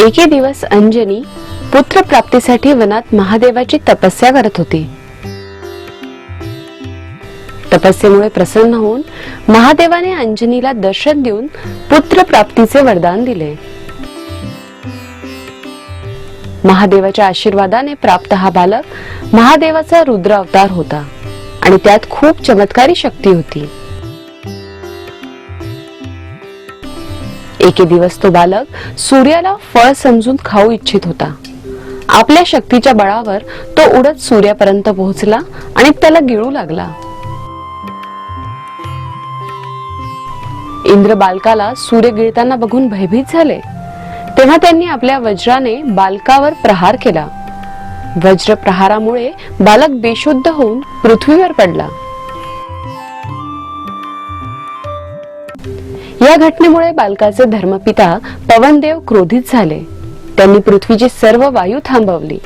एके दिवस अंजनी पुत्र प्राप्तीसाठी वनात महादेवाची तपस्या करत होती. तपस्येमुळे प्रसन्न होऊन महादेवाने अंजनीला दर्शन देऊन पुत्र प्राप्तीचे वरदान दिले. महादेवाच्या आशीर्वादाने प्राप्त हा बालक महादेवाचा रुद्र अवतार होता आणि त्यात खूप चमत्कारी शक्ती होती. एके दिवस तो बालक सूर्याला फळ समजून खाऊ इच्छित होता. आपल्या शक्तीच्या बळावर तो उडत सूर्यापर्यंत पोहोचला आणि त्याला गिळू लागला. इंद्र बालकाला सूर्य गिळताना बघून भयभीत झाले. तेव्हा त्यांनी आपल्या वज्राने बालकावर प्रहार केला. वज्र प्रहारामुळे बालक बेशुद्ध होऊन पृथ्वीवर पडला. या घटनेमुळे बालकाचे धर्मपिता पवनदेव क्रोधित झाले. त्यांनी पृथ्वीची सर्व वायू थांबवली.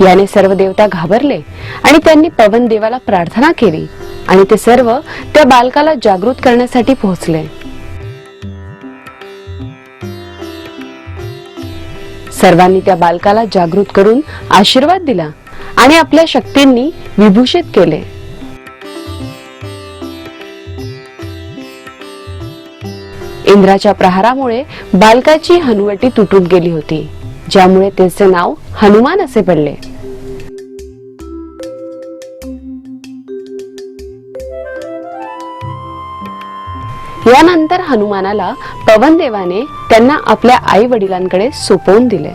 याने सर्व देवता घाबरले आणि त्यांनी पवनदेवाला प्रार्थना केली आणि ते सर्व त्या बालकाला जागृत करण्यासाठी पोहोचले. सर्वांनी त्या बालकाला जागृत करून आशीर्वाद दिला आणि आपल्या शक्तींनी विभूषित केले. इंद्राच्या प्रहारामुळे बालकाची हनुवटी तुटून गेली होती ज्यामुळे त्याचे नाव हनुमान असे पडले. यानंतर हनुमानाला पवनदेवाने त्यांना आपल्या आई वडिलांकडे सोपवून दिले.